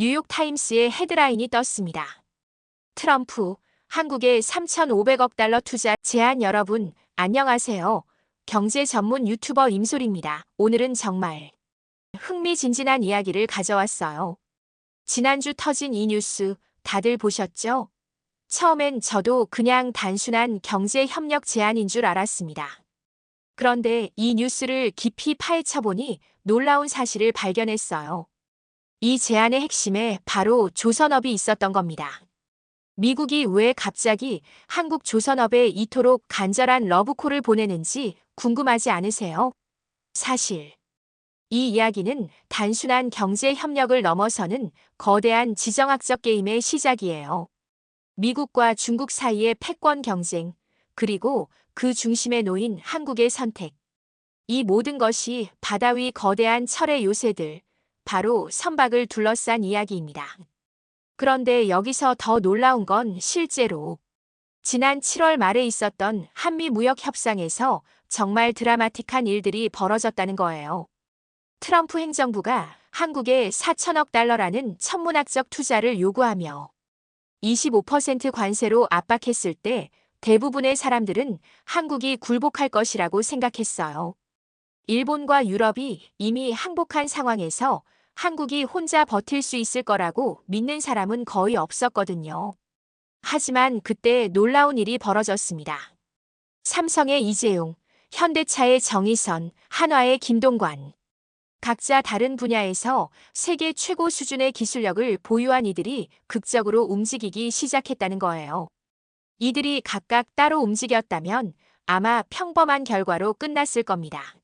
뉴욕타임스의 헤드라인이 떴습니다. 트럼프, 한국에 3,500억 달러 투자 제안 여러분, 안녕하세요. 경제 전문 유튜버 임솔입니다. 오늘은 정말 흥미진진한 이야기를 가져왔어요. 지난주 터진 이 뉴스 다들 보셨죠? 처음엔 저도 그냥 단순한 경제 협력 제안인 줄 알았습니다. 그런데 이 뉴스를 깊이 파헤쳐 보니 놀라운 사실을 발견했어요. 이 제안의 핵심에 바로 조선업이 있었던 겁니다. 미국이 왜 갑자기 한국 조선업에 이토록 간절한 러브콜을 보내는지 궁금하지 않으세요? 사실 이 이야기는 단순한 경제 협력을 넘어서는 거대한 지정학적 게임의 시작이에요. 미국과 중국 사이의 패권 경쟁, 그리고 그 중심에 놓인 한국의 선택. 이 모든 것이 바다 위 거대한 철의 요새들, 바로 선박을 둘러싼 이야기입니다. 그런데 여기서 더 놀라운 건 실제로 지난 7월 말에 있었던 한미 무역 협상에서 정말 드라마틱한 일들이 벌어졌다는 거예요. 트럼프 행정부가 한국에 4천억 달러라는 천문학적 투자를 요구하며 25% 관세로 압박했을 때 대부분의 사람들은 한국이 굴복할 것이라고 생각했어요. 일본과 유럽이 이미 항복한 상황에서 한국이 혼자 버틸 수 있을 거라고 믿는 사람은 거의 없었거든요. 하지만 그때 놀라운 일이 벌어졌습니다. 삼성의 이재용, 현대차의 정의선, 한화의 김동관. 각자 다른 분야에서 세계 최고 수준의 기술력을 보유한 이들이 극적으로 움직이기 시작했다는 거예요. 이들이 각각 따로 움직였다면 아마 평범한 결과로 끝났을 겁니다.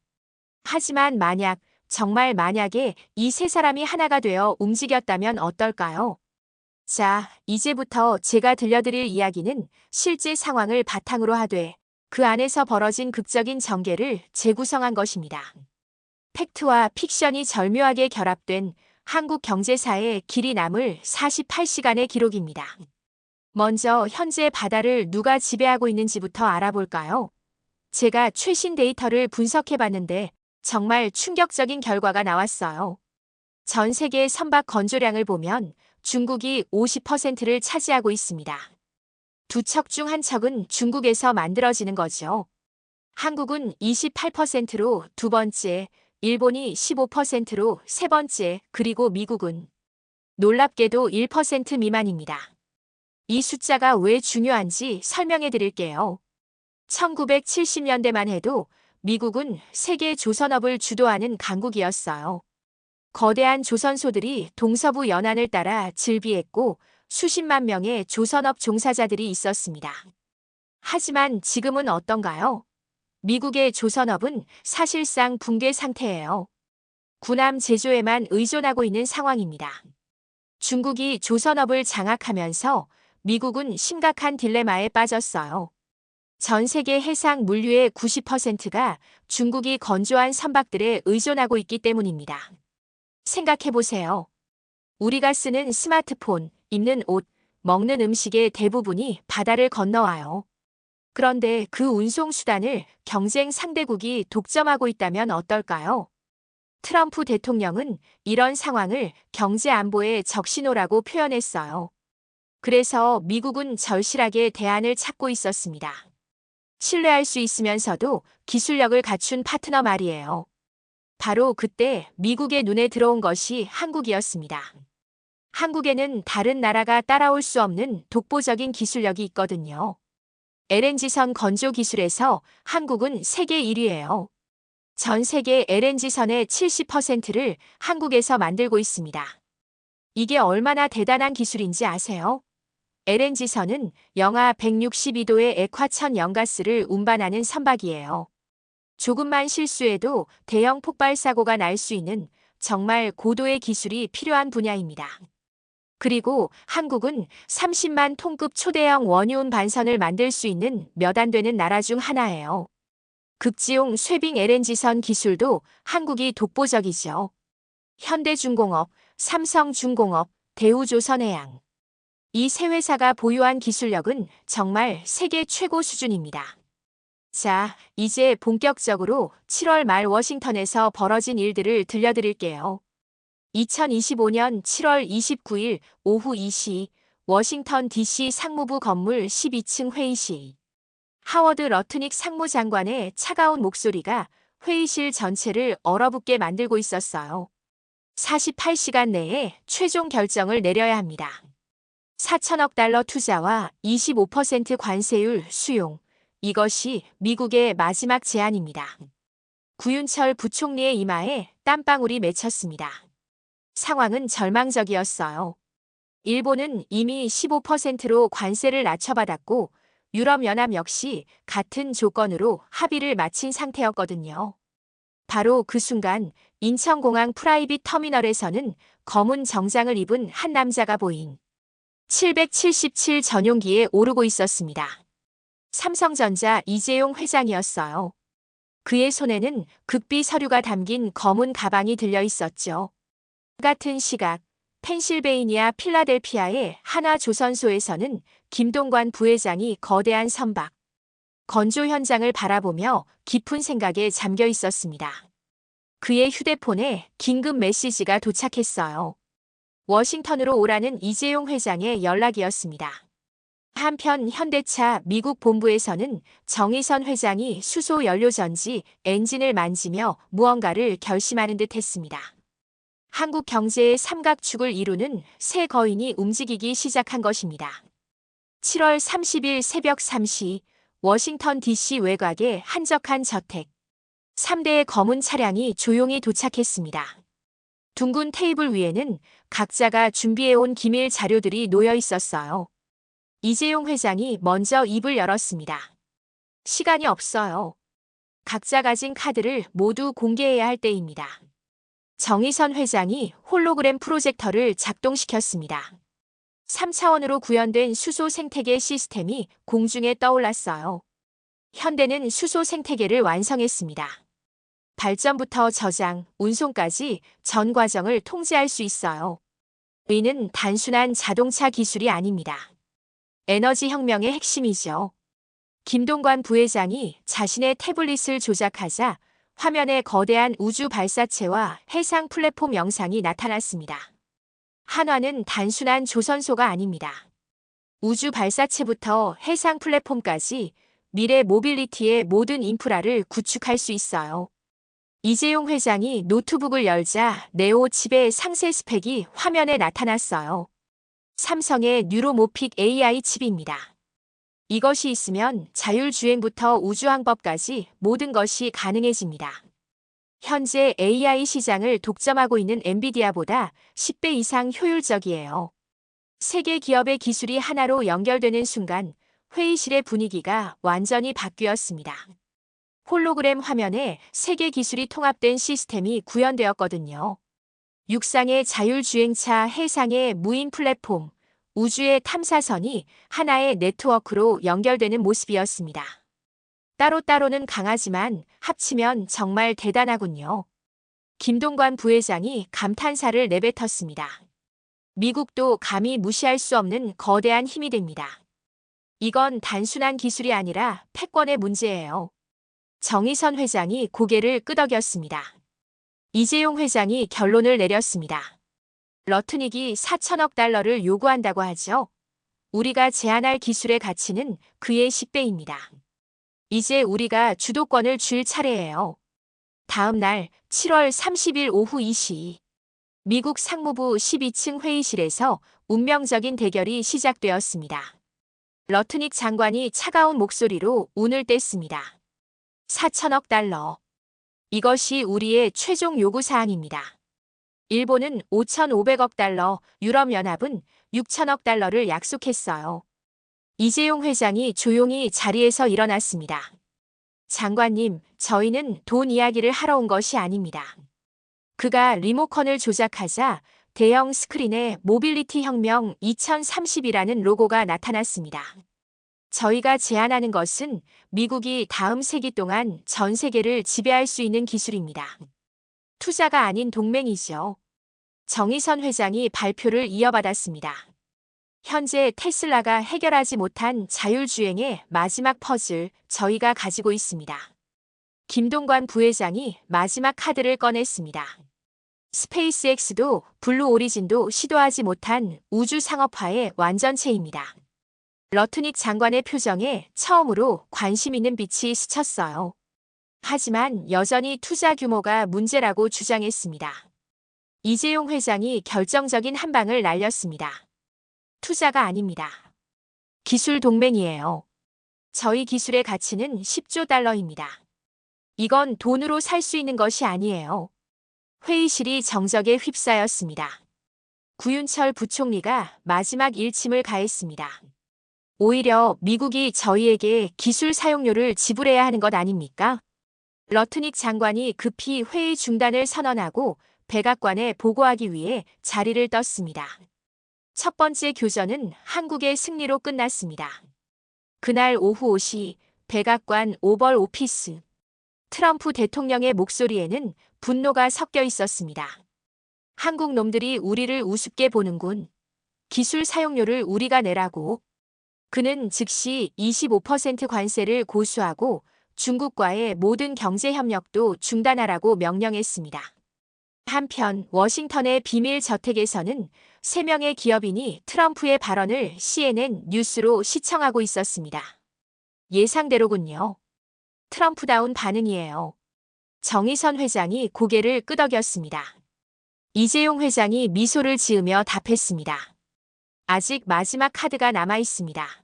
하지만 만약, 정말 만약에 이 세 사람이 하나가 되어 움직였다면 어떨까요? 자, 이제부터 제가 들려드릴 이야기는 실제 상황을 바탕으로 하되 그 안에서 벌어진 극적인 전개를 재구성한 것입니다. 팩트와 픽션이 절묘하게 결합된 한국 경제사의 길이 남을 48시간의 기록입니다. 먼저 현재 바다를 누가 지배하고 있는지부터 알아볼까요? 제가 최신 데이터를 분석해 봤는데 정말 충격적인 결과가 나왔어요. 전 세계 선박 건조량을 보면 중국이 50%를 차지하고 있습니다. 두 척 중 한 척은 중국에서 만들어지는 거죠. 한국은 28%로 두 번째, 일본이 15%로 세 번째, 그리고 미국은 놀랍게도 1% 미만입니다. 이 숫자가 왜 중요한지 설명해 드릴게요. 1970년대만 해도 미국은 세계 조선업을 주도하는 강국이었어요. 거대한 조선소들이 동서부 연안을 따라 즐비했고 수십만 명의 조선업 종사자들이 있었습니다. 하지만 지금은 어떤가요? 미국의 조선업은 사실상 붕괴 상태예요. 군함 제조에만 의존하고 있는 상황입니다. 중국이 조선업을 장악하면서 미국은 심각한 딜레마에 빠졌어요. 전 세계 해상 물류의 90%가 중국이 건조한 선박들에 의존하고 있기 때문입니다. 생각해보세요. 우리가 쓰는 스마트폰, 입는 옷, 먹는 음식의 대부분이 바다를 건너와요. 그런데 그 운송수단을 경쟁 상대국이 독점하고 있다면 어떨까요? 트럼프 대통령은 이런 상황을 경제 안보의 적신호라고 표현했어요. 그래서 미국은 절실하게 대안을 찾고 있었습니다. 신뢰할 수 있으면서도 기술력을 갖춘 파트너 말이에요. 바로 그때 미국의 눈에 들어온 것이 한국이었습니다. 한국에는 다른 나라가 따라올 수 없는 독보적인 기술력이 있거든요. LNG선 건조 기술에서 한국은 세계 1위예요. 전 세계 LNG선의 70%를 한국에서 만들고 있습니다. 이게 얼마나 대단한 기술인지 아세요? LNG선은 영하 162도의 액화천 연가스를 운반하는 선박이에요. 조금만 실수해도 대형 폭발 사고가 날 수 있는 정말 고도의 기술이 필요한 분야입니다. 그리고 한국은 30만 톤급 초대형 원유온 반선을 만들 수 있는 몇 안 되는 나라 중 하나예요. 극지용 쇠빙 LNG선 기술도 한국이 독보적이죠. 현대중공업, 삼성중공업, 대우조선해양. 이 세 회사가 보유한 기술력은 정말 세계 최고 수준입니다. 자, 이제 본격적으로 7월 말 워싱턴에서 벌어진 일들을 들려드릴게요. 2025년 7월 29일 오후 2시 워싱턴 DC 상무부 건물 12층 회의실. 하워드 러트닉 상무장관의 차가운 목소리가 회의실 전체를 얼어붙게 만들고 있었어요. 48시간 내에 최종 결정을 내려야 합니다. 4천억 달러 투자와 25% 관세율 수용. 이것이 미국의 마지막 제안입니다. 구윤철 부총리의 이마에 땀방울이 맺혔습니다. 상황은 절망적이었어요. 일본은 이미 15%로 관세를 낮춰받았고 유럽연합 역시 같은 조건으로 합의를 마친 상태였거든요. 바로 그 순간 인천공항 프라이빗 터미널에서는 검은 정장을 입은 한 남자가 보인 777 전용기에 오르고 있었습니다. 삼성전자 이재용 회장이었어요. 그의 손에는 극비 서류가 담긴 검은 가방이 들려 있었죠. 같은 시각 펜실베이니아 필라델피아의 하나 조선소에서는 김동관 부회장이 거대한 선박 건조 현장을 바라보며 깊은 생각에 잠겨 있었습니다. 그의 휴대폰에 긴급 메시지가 도착했어요. 워싱턴으로 오라는 이재용 회장의 연락이었습니다. 한편 현대차 미국 본부에서는 정의선 회장이 수소 연료전지 엔진을 만지며 무언가를 결심하는 듯 했습니다. 한국 경제의 삼각축을 이루는 새 거인이 움직이기 시작한 것입니다. 7월 30일 새벽 3시 워싱턴 DC 외곽의 한적한 저택. 3대의 검은 차량이 조용히 도착했습니다. 둥근 테이블 위에는 각자가 준비해온 기밀 자료들이 놓여 있었어요. 이재용 회장이 먼저 입을 열었습니다. 시간이 없어요. 각자 가진 카드를 모두 공개해야 할 때입니다. 정의선 회장이 홀로그램 프로젝터를 작동시켰습니다. 3차원으로 구현된 수소 생태계 시스템이 공중에 떠올랐어요. 현대는 수소 생태계를 완성했습니다. 발전부터 저장, 운송까지 전 과정을 통제할 수 있어요. 이는 단순한 자동차 기술이 아닙니다. 에너지 혁명의 핵심이죠. 김동관 부회장이 자신의 태블릿을 조작하자 화면에 거대한 우주 발사체와 해상 플랫폼 영상이 나타났습니다. 한화는 단순한 조선소가 아닙니다. 우주 발사체부터 해상 플랫폼까지 미래 모빌리티의 모든 인프라를 구축할 수 있어요. 이재용 회장이 노트북을 열자 네오 칩의 상세 스펙이 화면에 나타났어요. 삼성의 뉴로모픽 AI 칩입니다. 이것이 있으면 자율주행부터 우주항법까지 모든 것이 가능해집니다. 현재 AI 시장을 독점하고 있는 엔비디아보다 10배 이상 효율적이에요. 세계 기업의 기술이 하나로 연결되는 순간 회의실의 분위기가 완전히 바뀌었습니다. 홀로그램 화면에 세계 기술이 통합된 시스템이 구현되었거든요. 육상의 자율주행차, 해상의 무인 플랫폼, 우주의 탐사선이 하나의 네트워크로 연결되는 모습이었습니다. 따로따로는 강하지만 합치면 정말 대단하군요. 김동관 부회장이 감탄사를 내뱉었습니다. 미국도 감히 무시할 수 없는 거대한 힘이 됩니다. 이건 단순한 기술이 아니라 패권의 문제예요. 정의선 회장이 고개를 끄덕였습니다. 이재용 회장이 결론을 내렸습니다. 러트닉이 4천억 달러를 요구한다고 하죠. 우리가 제안할 기술의 가치는 그의 10배입니다. 이제 우리가 주도권을 줄 차례예요. 다음 날 7월 30일 오후 2시 미국 상무부 12층 회의실에서 운명적인 대결이 시작되었습니다. 러트닉 장관이 차가운 목소리로 운을 뗐습니다. 4천억 달러. 이것이 우리의 최종 요구 사항입니다. 일본은 5,500억 달러, 유럽연합은 6천억 달러를 약속했어요. 이재용 회장이 조용히 자리에서 일어났습니다. 장관님, 저희는 돈 이야기를 하러 온 것이 아닙니다. 그가 리모컨을 조작하자 대형 스크린에 모빌리티 혁명 2030이라는 로고가 나타났습니다. 저희가 제안하는 것은 미국이 다음 세기 동안 전 세계를 지배할 수 있는 기술입니다. 투자가 아닌 동맹이죠. 정의선 회장이 발표를 이어받았습니다. 현재 테슬라가 해결하지 못한 자율주행의 마지막 퍼즐 저희가 가지고 있습니다. 김동관 부회장이 마지막 카드를 꺼냈습니다. 스페이스X도 블루 오리진도 시도하지 못한 우주 상업화의 완전체입니다. 러트닉 장관의 표정에 처음으로 관심 있는 빛이 스쳤어요. 하지만 여전히 투자 규모가 문제라고 주장했습니다. 이재용 회장이 결정적인 한 방을 날렸습니다. 투자가 아닙니다. 기술 동맹이에요. 저희 기술의 가치는 10조 달러입니다. 이건 돈으로 살 수 있는 것이 아니에요. 회의실이 정적에 휩싸였습니다. 구윤철 부총리가 마지막 일침을 가했습니다. 오히려 미국이 저희에게 기술 사용료를 지불해야 하는 것 아닙니까? 러트닉 장관이 급히 회의 중단을 선언하고 백악관에 보고하기 위해 자리를 떴습니다. 첫 번째 교전은 한국의 승리로 끝났습니다. 그날 오후 5시 백악관 오벌 오피스 트럼프 대통령의 목소리에는 분노가 섞여 있었습니다. 한국 놈들이 우리를 우습게 보는군. 기술 사용료를 우리가 내라고. 그는 즉시 25% 관세를 고수하고 중국과의 모든 경제 협력도 중단하라고 명령했습니다. 한편 워싱턴의 비밀 저택에서는 3명의 기업인이 트럼프의 발언을 CNN 뉴스로 시청하고 있었습니다. 예상대로군요. 트럼프다운 반응이에요. 정의선 회장이 고개를 끄덕였습니다. 이재용 회장이 미소를 지으며 답했습니다. 아직 마지막 카드가 남아 있습니다.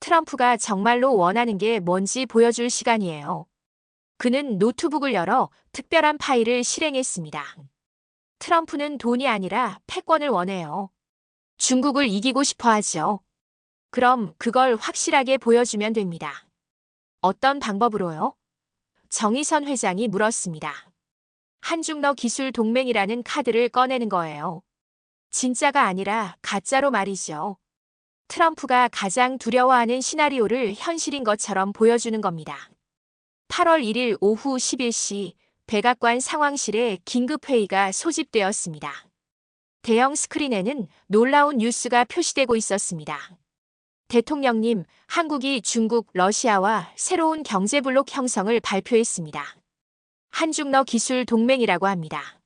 트럼프가 정말로 원하는 게 뭔지 보여줄 시간이에요. 그는 노트북을 열어 특별한 파일을 실행했습니다. 트럼프는 돈이 아니라 패권을 원해요. 중국을 이기고 싶어 하죠. 그럼 그걸 확실하게 보여주면 됩니다. 어떤 방법으로요? 정의선 회장이 물었습니다. 한중러 기술 동맹이라는 카드를 꺼내는 거예요. 진짜가 아니라 가짜로 말이죠. 트럼프가 가장 두려워하는 시나리오를 현실인 것처럼 보여주는 겁니다. 8월 1일 오후 11시 백악관 상황실에 긴급회의가 소집되었습니다. 대형 스크린에는 놀라운 뉴스가 표시되고 있었습니다. 대통령님, 한국이 중국, 러시아와 새로운 경제블록 형성을 발표했습니다. 한중러 기술 동맹이라고 합니다.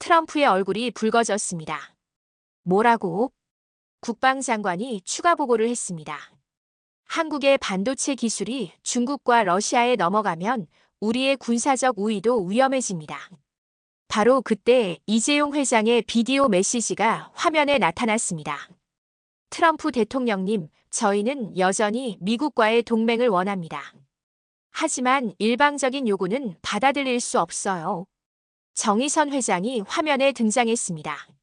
트럼프의 얼굴이 붉어졌습니다. 뭐라고? 국방장관이 추가 보고를 했습니다. 한국의 반도체 기술이 중국과 러시아에 넘어가면 우리의 군사적 우위도 위험해집니다. 바로 그때 이재용 회장의 비디오 메시지가 화면에 나타났습니다. 트럼프 대통령님, 저희는 여전히 미국과의 동맹을 원합니다. 하지만 일방적인 요구는 받아들일 수 없어요. 정의선 회장이 화면에 등장했습니다.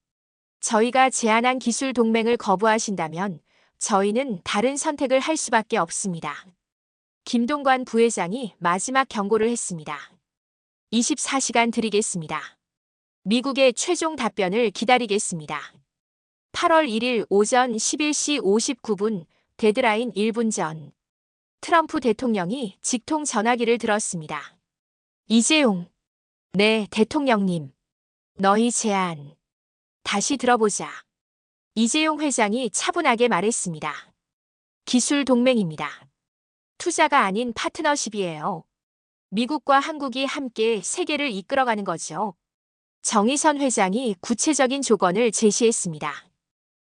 저희가 제안한 기술 동맹을 거부하신다면 저희는 다른 선택을 할 수밖에 없습니다. 김동관 부회장이 마지막 경고를 했습니다. 24시간 드리겠습니다. 미국의 최종 답변을 기다리겠습니다. 8월 1일 오전 11시 59분 데드라인 1분 전 트럼프 대통령이 직통 전화기를 들었습니다. 이재용. 네, 대통령님. 너희 제안. 다시 들어보자. 이재용 회장이 차분하게 말했습니다. 기술 동맹입니다. 투자가 아닌 파트너십이에요. 미국과 한국이 함께 세계를 이끌어가는 거죠. 정의선 회장이 구체적인 조건을 제시했습니다.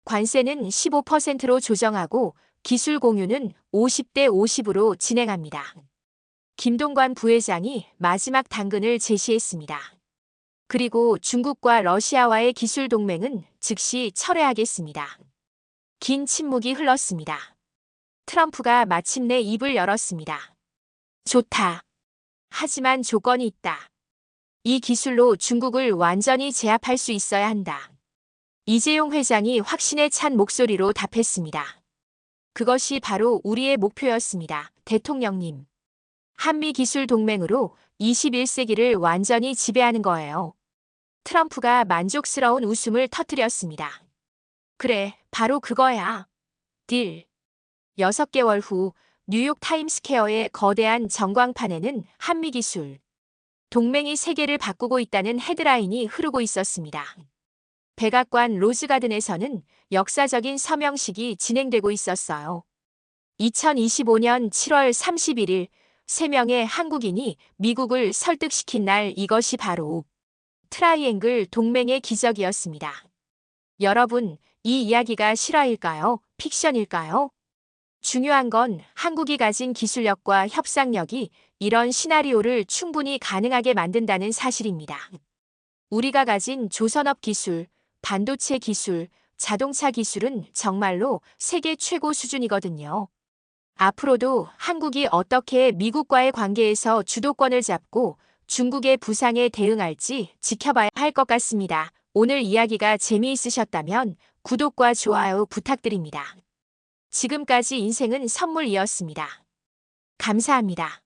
관세는 15%로 조정하고 기술 공유는 50대 50으로 진행합니다. 김동관 부회장이 마지막 당근을 제시했습니다. 그리고 중국과 러시아와의 기술 동맹은 즉시 철회하겠습니다. 긴 침묵이 흘렀습니다. 트럼프가 마침내 입을 열었습니다. 좋다. 하지만 조건이 있다. 이 기술로 중국을 완전히 제압할 수 있어야 한다. 이재용 회장이 확신에 찬 목소리로 답했습니다. 그것이 바로 우리의 목표였습니다. 대통령님. 한미 기술 동맹으로 21세기를 완전히 지배하는 거예요. 트럼프가 만족스러운 웃음을 터뜨렸습니다. 그래, 바로 그거야. 딜. 6개월 후 뉴욕 타임스퀘어의 거대한 전광판에는 한미 기술. 동맹이 세계를 바꾸고 있다는 헤드라인이 흐르고 있었습니다. 백악관 로즈가든에서는 역사적인 서명식이 진행되고 있었어요. 2025년 7월 31일 3명의 한국인이 미국을 설득시킨 날 이것이 바로 트라이앵글 동맹의 기적이었습니다. 여러분, 이 이야기가 실화일까요? 픽션일까요? 중요한 건 한국이 가진 기술력과 협상력이 이런 시나리오를 충분히 가능하게 만든다는 사실입니다. 우리가 가진 조선업 기술, 반도체 기술, 자동차 기술은 정말로 세계 최고 수준이거든요. 앞으로도 한국이 어떻게 미국과의 관계에서 주도권을 잡고 중국의 부상에 대응할지 지켜봐야 할 것 같습니다. 오늘 이야기가 재미있으셨다면 구독과 좋아요 부탁드립니다. 지금까지 인생은 선물이었습니다. 감사합니다.